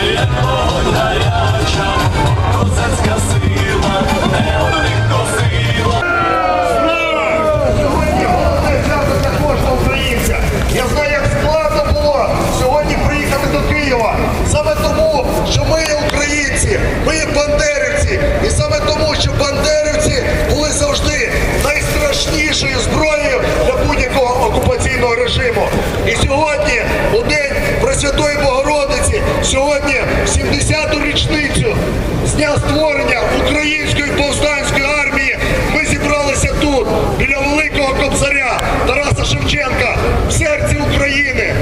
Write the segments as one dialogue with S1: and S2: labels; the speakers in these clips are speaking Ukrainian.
S1: I am oh. 70-ту річницю з дня створення української повстанської армії. Ми зібралися тут, біля великого кобзаря Тараса Шевченка, в серці України,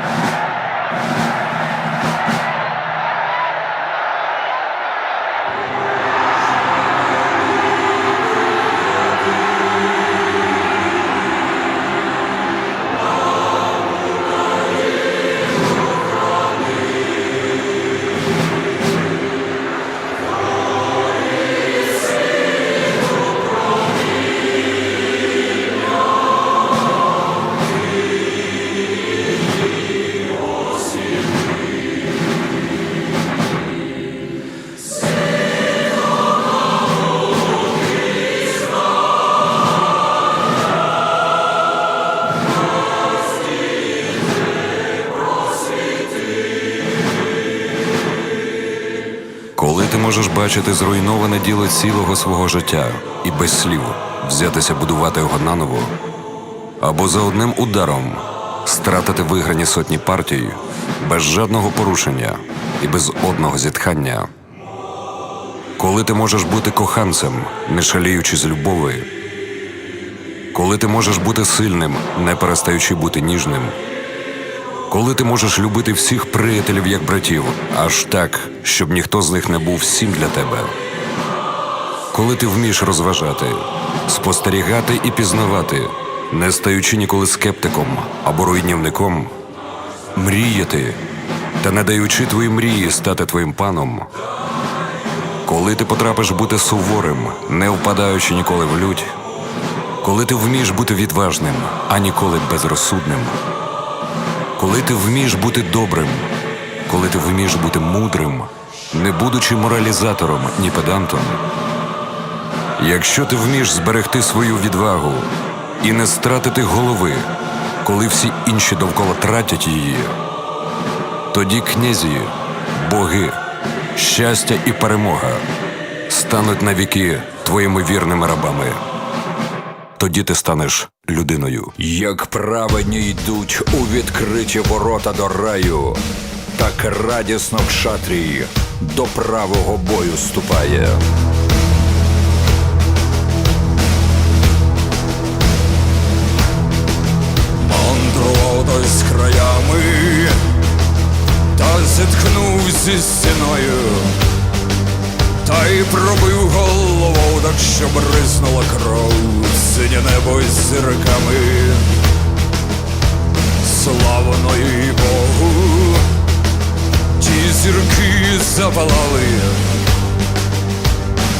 S1: Bye.
S2: Коли ти можеш бачити зруйноване діло цілого свого життя і без слів взятися будувати його наново, або за одним ударом стратити виграні сотні партій без жодного порушення і без одного зітхання. Коли ти можеш бути коханцем, не шаліючи з любови, коли ти можеш бути сильним, не перестаючи бути ніжним. Коли ти можеш любити всіх приятелів як братів, аж так, щоб ніхто з них не був всім для тебе. Коли ти вмієш розважати, спостерігати і пізнавати, не стаючи ніколи скептиком або руйнівником, мріяти та не даючи твої мрії стати твоїм паном. Коли ти потрапиш бути суворим, не впадаючи ніколи в лють, коли ти вмієш бути відважним, а ніколи безрозсудним коли ти вмієш бути добрим, коли ти вмієш бути мудрим, не будучи моралізатором ні педантом. Якщо ти вмієш зберегти свою відвагу і не стратити голови, коли всі інші довкола тратять її, тоді князі, боги, щастя і перемога стануть навіки твоїми вірними рабами. Тоді ти станеш людиною.
S3: Як праведні йдуть у відкриті ворота до раю, так радісно в шатрі до правого бою ступає. Що бризнула кров, синє небо із зірками. Славно і Богу, ті зірки запалали.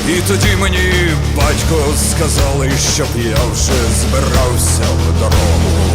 S3: І тоді мені батько сказали, щоб я вже збирався в дорогу.